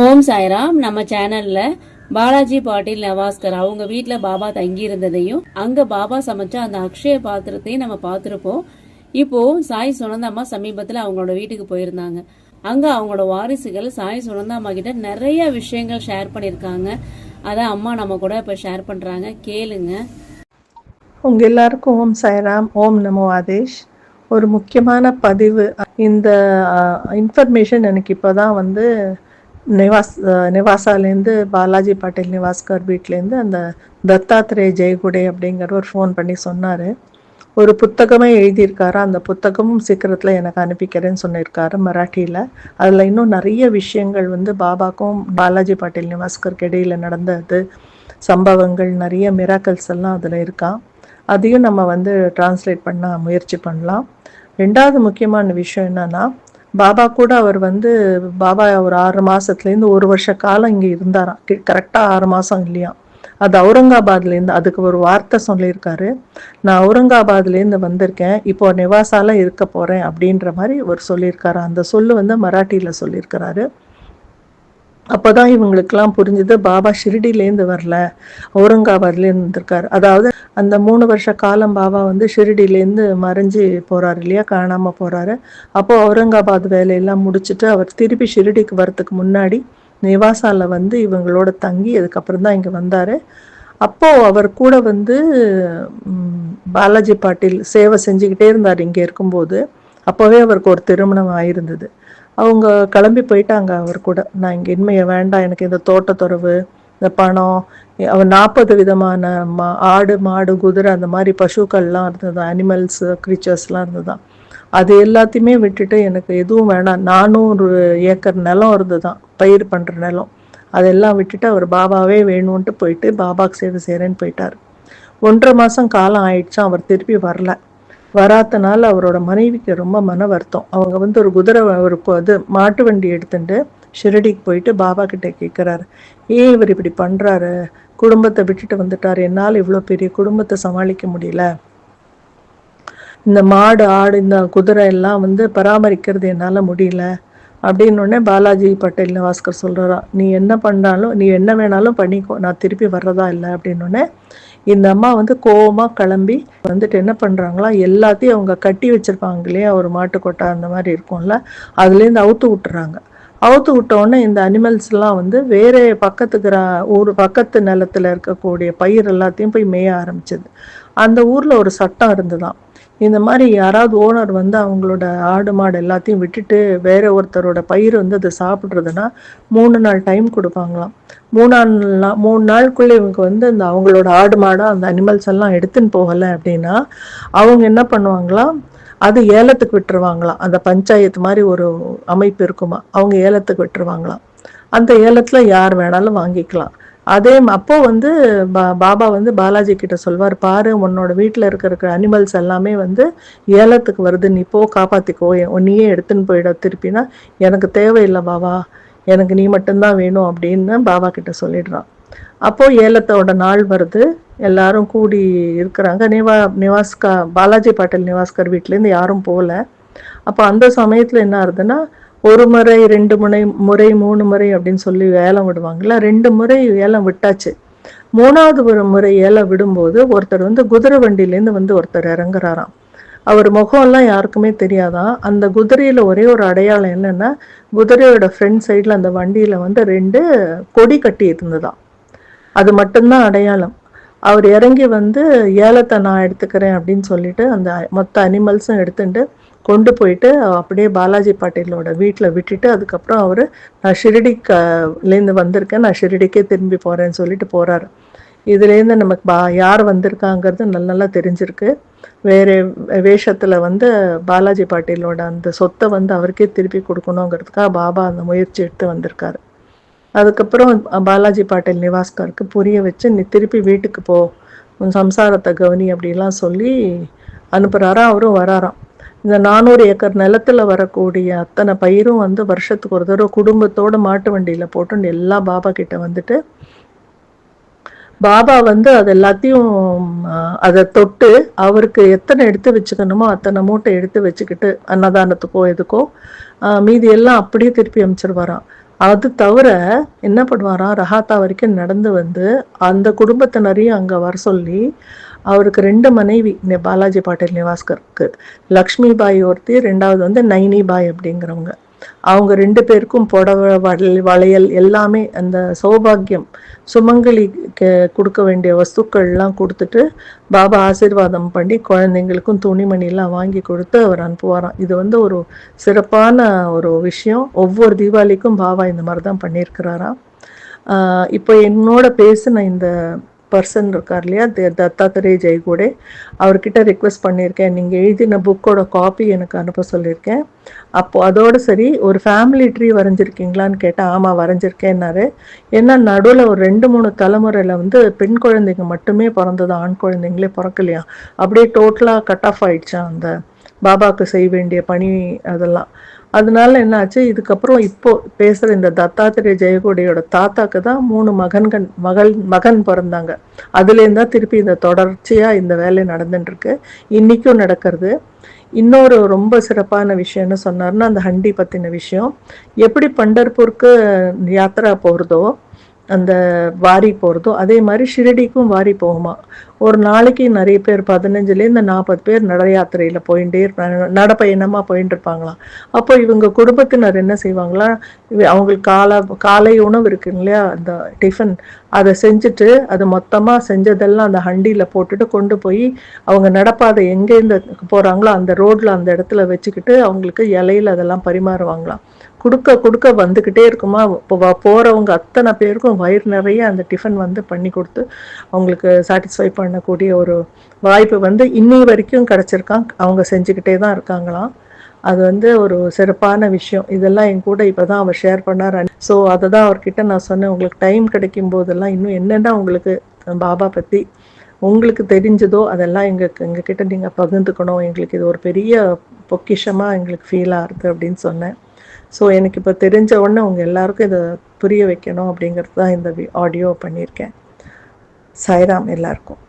ஓம் சாய்ராம். நம்ம சேனல்ல பாலாஜி பாட்டில் நவாஸ்கர் அவங்க வீட்டில் பாபா தங்கி இருந்ததையும் அங்க பாபா சமைச்ச அந்த அக்ஷய பாத்திரத்தையும் நம்ம பார்த்துருப்போம். இப்போ சாய் சுனந்தாமா சமீபத்தில் அவங்களோட வீட்டுக்கு போயிருந்தாங்க. அங்க அவங்களோட வாரிசுகள் சாய் சுனந்தாமா கிட்ட நிறைய விஷயங்கள் ஷேர் பண்ணியிருக்காங்க. அதான் அம்மா நம்ம கூட இப்போ ஷேர் பண்றாங்க. கேளுங்க. உங்க எல்லாருக்கும் ஓம் சாய்ராம் ஓம் நமோ ஆதேஷ். ஒரு முக்கியமான பதிவு. இந்த இன்ஃபர்மேஷன் எனக்கு இப்போதான் வந்து நிவாஸ் நிவாசாலேருந்து பாலாஜி பாட்டீல் நிவாஸ்கர் வீட்லேருந்து அந்த தத்தாத்ரேய ஜெயகுடே அப்படிங்கிறவர் ஃபோன் பண்ணி சொன்னார். ஒரு புத்தகமே எழுதியிருக்காரு? அந்த புத்தகமும் சீக்கிரத்தில் எனக்கு அனுப்பிக்கிறேன்னு சொல்லியிருக்காரு மராட்டியில் அதில் இன்னும் நிறைய விஷயங்கள் வந்து பாபாக்கும் பாலாஜி பாட்டீல் நிவாஸ்கருக்கு இடையில் நடந்தது. சம்பவங்கள் நிறைய மிராக்கல்ஸ் எல்லாம் அதில் இருக்கா? அதையும் நம்ம வந்து டிரான்ஸ்லேட் பண்ண முயற்சி பண்ணலாம். ரெண்டாவது முக்கியமான விஷயம் என்னன்னா பாபா கூட அவர் வந்து பாபா ஒரு ஆறு மாதத்துலேருந்து ஒரு வருஷ காலம் இங்கே இருந்தாராம். கரெக்டாக ஆறு மாதம் இல்லையா? அது அவுரங்காபாத்லேருந்து அதுக்கு ஒரு வார்த்தை சொல்லியிருக்காரு. நான் அவுரங்காபாத்லேருந்து வந்திருக்கேன் இப்போ நிவாசால இருக்க போகிறேன் அப்படின்ற மாதிரி ஒரு சொல்லியிருக்காரு. அந்த சொல்லு வந்து மராட்டியில் சொல்லியிருக்கிறாரு. அப்போதான் இவங்களுக்கெல்லாம் புரிஞ்சுது பாபா ஷிரடியிலேருந்து வரல அவுரங்காபாத்லேருந்து வந்திருக்காரு. அதாவது அந்த மூணு வருஷ காலம் பாபா வந்து ஷிரடியிலேருந்து மறைஞ்சு போகிறாரு இல்லையா? காணாமல் போகிறாரு அப்போது அவுரங்காபாத் வேலையெல்லாம் முடிச்சுட்டு அவர் திருப்பி ஷிரடிக்கு வரத்துக்கு முன்னாடி நிவாசாவில் வந்து இவங்களோட தங்கி அதுக்கப்புறம் தான் இங்கே வந்தார். அப்போது அவர் கூட வந்து பாலாஜி பாட்டீல் சேவை செஞ்சுக்கிட்டே இருந்தார் இங்கே இருக்கும்போது. அப்போவே அவருக்கு ஒரு திருமணம் ஆயிருந்தது. அவங்க கிளம்பி போயிட்டாங்க அவர் கூட. நான் இங்கே இனிமையை வேண்டாம் எனக்கு இந்த தோட்டத்துறவு இந்த பணம் அவன் நாற்பது விதமான மா ஆடு மாடு குதிரை அந்த மாதிரி பசுக்கள்லாம் இருந்தது அனிமல்ஸ் க்ரீச்சர்ஸ்லாம் இருந்ததுதான் அது எல்லாத்தையுமே விட்டுட்டு எனக்கு எதுவும் வேணாம். நானூறு ஏக்கர் நிலம் இருந்ததுதான் பயிர் பண்ணுற நிலம். அதெல்லாம் விட்டுட்டு அவர் பாபாவே வேணும்ன்ட்டு போயிட்டு பாபாக்கு சேவை செய்கிறேன்னு போயிட்டார். ஒன்றரை மாதம் காலம் ஆயிடுச்சு அவர் திருப்பி வரல. வராதனால அவரோட மனைவிக்கு ரொம்ப மன வருத்தம். அவங்க வந்து ஒரு குதிரை ஒரு இது மாட்டு வண்டி எடுத்துட்டு ஷிரடிக்கு போயிட்டு பாபா கிட்டே கேட்குறாரு ஏன் இவர் இப்படி பண்ணுறாரு குடும்பத்தை விட்டுட்டு வந்துட்டார். என்னால் இவ்வளோ பெரிய குடும்பத்தை சமாளிக்க முடியல. இந்த மாடு ஆடு இந்த குதிரை எல்லாம் வந்து பராமரிக்கிறது என்னால் முடியல. அப்படின்னு பாலாஜி பட்டேல் நிவாஸ்கர் சொல்கிறாரா நீ என்ன பண்ணாலும் நீ என்ன வேணாலும் பண்ணிக்கோ. நான் திருப்பி வர்றதா இல்லை. அப்படின்னு இந்த அம்மா வந்து கோவமாக கிளம்பி வந்துட்டு என்ன பண்ணுறாங்களா எல்லாத்தையும் அவங்க கட்டி வச்சிருப்பாங்க இல்லையா? ஒரு மாட்டுக்கொட்டை அந்த மாதிரி இருக்கும்ல. அதுலேருந்து அவுத்து விட்டுறாங்க. அவுத்து விட்டோடனே இந்த அனிமல்ஸ்லாம் வந்து வேற பக்கத்து ஊர் பக்கத்து நிலத்தில் இருக்கக்கூடிய பயிர் எல்லாத்தையும் போய் மேய ஆரம்பிச்சது. அந்த ஊரில் ஒரு சட்டம் இருந்துதான் இந்த மாதிரி யாராவது ஓனர் வந்து அவங்களோட ஆடு மாடு எல்லாத்தையும் விட்டுட்டு வேற ஒருத்தரோட பயிர் வந்து அதை சாப்பிட்றதுன்னா மூணு நாள் டைம் கொடுப்பாங்களாம். மூணாள் நாள் மூணு நாளுக்குள்ளே இவங்க வந்து இந்த அவங்களோட ஆடு மாடை அந்த அனிமல்ஸ் எல்லாம் எடுத்துன்னு போகலை அப்படின்னா அவங்க என்ன பண்ணுவாங்களாம்? அது ஏலத்துக்கு விட்டுருவாங்களாம். அந்த பஞ்சாயத்து மாதிரி ஒரு அமைப்பு இருக்குமா? அவங்க ஏலத்துக்கு விட்டுருவாங்களாம். அந்த ஏலத்தில் யார் வேணாலும் வாங்கிக்கலாம். அதே அப்போது அப்போ வந்து பா பாபா வந்து பாலாஜி கிட்ட சொல்வார் பாரு உன்னோட வீட்டில் இருக்கிற அனிமல்ஸ் எல்லாமே வந்து ஏலத்துக்கு வருது. நீ போ காப்பாற்றிக்கோ எ- நீயே எடுத்துன்னு போயிட. திருப்பினா எனக்கு தேவையில்லை பாபா. எனக்கு நீ மட்டும்தான் வேணும் அப்படின்னு பாபா கிட்ட சொல்லிடுறான். அப்போ ஏலத்தோட நாள் வருது. எல்லாரும் கூடி இருக்கிறாங்க. நிவா நிவாஸ்கா பாலாஜி பாட்டில் நிவாஸ்கர் வீட்டிலேருந்து யாரும் போகல. அப்போ அந்த சமயத்தில் என்ன ஆகுதுன்னா ஒரு முறை ரெண்டு முறை முறை மூணு முறை அப்படின்னு சொல்லி ஏலம் விடுவாங்கல்ல ரெண்டு முறை ஏலம் விட்டாச்சு. மூணாவது ஒரு முறை ஏலம் விடும்போது ஒருத்தர் வந்து குதிரை வண்டியிலேருந்து வந்து ஒருத்தர் இறங்குறாராம். அவர் முகம்லாம் யாருக்குமே தெரியாதான். அந்த குதிரையில ஒரே ஒரு அடையாளம் என்னன்னா குதிரையோட ஃப்ரண்ட் சைடில் அந்த வண்டியில வந்து ரெண்டு கொடி கட்டி இருந்ததாம் அது மட்டும்தான் அடையாளம். அவர் இறங்கி வந்து ஏலத்தை நான் எடுத்துக்கிறேன் அப்படின்னு சொல்லிட்டு அந்த மொத்த அனிமல்ஸும் எடுத்துட்டு கொண்டு போயிட்டு அப்படியே பாலாஜி பாட்டீலோட வீட்டில் விட்டுட்டு அதுக்கப்புறம் அவர் நான் ஷிரடிக்கலேருந்து வந்திருக்கேன் நான் ஷிரடிக்கே திரும்பி போகிறேன்னு சொல்லிட்டு போகிறாரு இதுலேருந்து நமக்கு பா யார் வந்திருக்காங்கிறது நல்ல நல்லா தெரிஞ்சிருக்கு. வேறு வேஷத்தில் வந்து பாலாஜி பாட்டீலோட அந்த சொத்தை வந்து அவருக்கே திருப்பி கொடுக்கணுங்கிறதுக்காக பாபா அந்த முயற்சி எடுத்து வந்திருக்காரு. அதுக்கப்புறம் பாலாஜி பாட்டீல் நிவாஸ்கருக்கு புரிய வச்சு நீ திருப்பி வீட்டுக்கு போ. உன் சம்சாரத்தை கவனி அப்படிலாம் சொல்லி அனுப்புகிறாரா அவரும் வராராம். இந்த நானூறு ஏக்கர் நிலத்துல வரக்கூடிய அத்தனை பயிரும் வந்து வருஷத்துக்கு ஒரு தடவை குடும்பத்தோட மாட்டு வண்டியில போட்டு எல்லா பாபா கிட்ட வந்துட்டு பாபா வந்து அது எல்லாத்தையும் அதை தொட்டு அவருக்கு எத்தனை எடுத்து வச்சுக்கணுமோ அத்தனை மூட்டை எடுத்து வச்சுக்கிட்டு அன்னதானத்துக்கோ எதுக்கோ ஆஹ், மீதி எல்லாம் அப்படியே திருப்பி அமைச்சிருவாராம். அது தவிர என்ன பண்ணுவாராம் ரஹாத்தா வரைக்கும் நடந்து வந்து அந்த குடும்பத்தினரையும் அங்கே வர சொல்லி அவருக்கு ரெண்டு மனைவி பாலாஜி பாட்டீல் நிவாஸ்கருக்கு லக்ஷ்மி பாய் ஒருத்தி ரெண்டாவது வந்து நைனி பாய் அப்படிங்கிறவங்க. அவங்க ரெண்டு பேருக்கும் புடவை வளையல் வளையல் எல்லாமே அந்த சௌபாகியம் சுமங்கலி கொடுக்க வேண்டிய வஸ்துக்கள்லாம் கொடுத்துட்டு பாபா ஆசீர்வாதம் பண்ணி குழந்தைங்களுக்கும் துணிமணிலாம் வாங்கி கொடுத்து அவர் அனுப்புவாராம். இது வந்து ஒரு சிறப்பான ஒரு விஷயம். ஒவ்வொரு தீபாவளிக்கும் பாபா இந்த மாதிரி தான் பண்ணியிருக்கிறாராம் இப்போ என்னோட பேசின இந்த பர்சன் இருக்கார் இல்லையா த- தத்தாத்திரே ஜெயகூடே. அவர்கிட்ட ரிக்வெஸ்ட் பண்ணியிருக்கேன். நீங்கள் எழுதின புக்கோட காப்பி எனக்கு அனுப்ப சொல்லியிருக்கேன். அப்போ அதோடு சரி ஒரு ஃபேமிலி ட்ரீ வரைஞ்சிருக்கீங்களான்னு கேட்டால் ஆமாம் வரைஞ்சிருக்கேன்னாரு. ஏன்னா நடுவில் ஒரு ரெண்டு மூணு தலைமுறையில் வந்து பெண் குழந்தைங்க மட்டுமே பிறந்தது ஆண் குழந்தைங்களே பிறக்கலையா? அப்படியே டோட்டலாக கட் ஆஃப் ஆயிடுச்சான் அந்த பாபாவுக்கு செய்ய வேண்டிய பணி அதெல்லாம். அதனால என்ன ஆச்சு இதுக்கப்புறம் இப்போ பேசுகிற இந்த தத்தாத்திரே ஜெயகோடியோட தாத்தாக்கு தான் மூணு மகன்கள் மகள் மகன் பிறந்தாங்க. அதுலேருந்து தான் திருப்பி இந்த தொடர்ச்சியாக இந்த வேலை நடந்துட்டுருக்கு. இன்றைக்கும் நடக்கிறது. இன்னொரு ரொம்ப சிறப்பான விஷயம்னு சொன்னார்னா அந்த ஹண்டி பற்றின விஷயம். எப்படி பண்டர்பூருக்கு யாத்திரா போகிறதோ அந்த வாரி போகிறதோ அதே மாதிரி ஷிரடிக்கும் வாரி போகுமா? ஒரு நாளைக்கு நிறைய பேர் பதினஞ்சுலேருந்து நாற்பது பேர் நட யாத்திரையில் போயிட்டே இருப்பாங்க. நடப்பயணமாக போயிட்டு இருப்பாங்களாம் அப்போ இவங்க குடும்பத்தினர் என்ன செய்வாங்களா? அவங்களுக்கு காலை காலை உணவு இருக்கு இல்லையா? அந்த டிஃபன். அதை செஞ்சுட்டு அது மொத்தமாக செஞ்சதெல்லாம் அந்த ஹண்டியில் போட்டுட்டு கொண்டு போய் அவங்க நடப்பாதை எங்கேருந்து போகிறாங்களோ அந்த ரோட்டில் அந்த இடத்துல வச்சுக்கிட்டு அவங்களுக்கு இலையில அதெல்லாம் பரிமாறுவாங்களாம். கொடுக்க கொடுக்க வந்துக்கிட்டே இருக்குமா? இப்போ போகிறவங்க அத்தனை பேருக்கும் வயிறு நிறைய அந்த டிஃபன் வந்து பண்ணி கொடுத்து அவங்களுக்கு சாட்டிஸ்ஃபை பண்ணக்கூடிய ஒரு வாய்ப்பு வந்து இன்னி வரைக்கும் கிடச்சிருக்கான். அவங்க செஞ்சுக்கிட்டே தான் இருக்காங்களாம். அது வந்து ஒரு சிறப்பான விஷயம். இதெல்லாம் என் கூட இப்போ தான் அவர் ஷேர் பண்ணார். ஸோ அதை தான் அவர்கிட்ட நான் சொன்னேன். உங்களுக்கு டைம் கிடைக்கும் போதெல்லாம் இன்னும் என்னென்ன உங்களுக்கு பாபா பற்றி உங்களுக்கு தெரிஞ்சதோ அதெல்லாம் எங்கள் எங்ககிட்ட நீங்கள் பகிர்ந்துக்கணும். எங்களுக்கு இது ஒரு பெரிய பொக்கிஷமாக எங்களுக்கு ஃபீல் ஆகுது அப்படின்னு சொன்னேன். ஸோ எனக்கு இப்போ தெரிஞ்ச உடனே உங்க எல்லாருக்கும் இதை புரிய வைக்கணும் அப்படிங்கிறது தான் இந்த ஆடியோ பண்ணியிருக்கேன். சாய்ராம் எல்லாருக்கும்.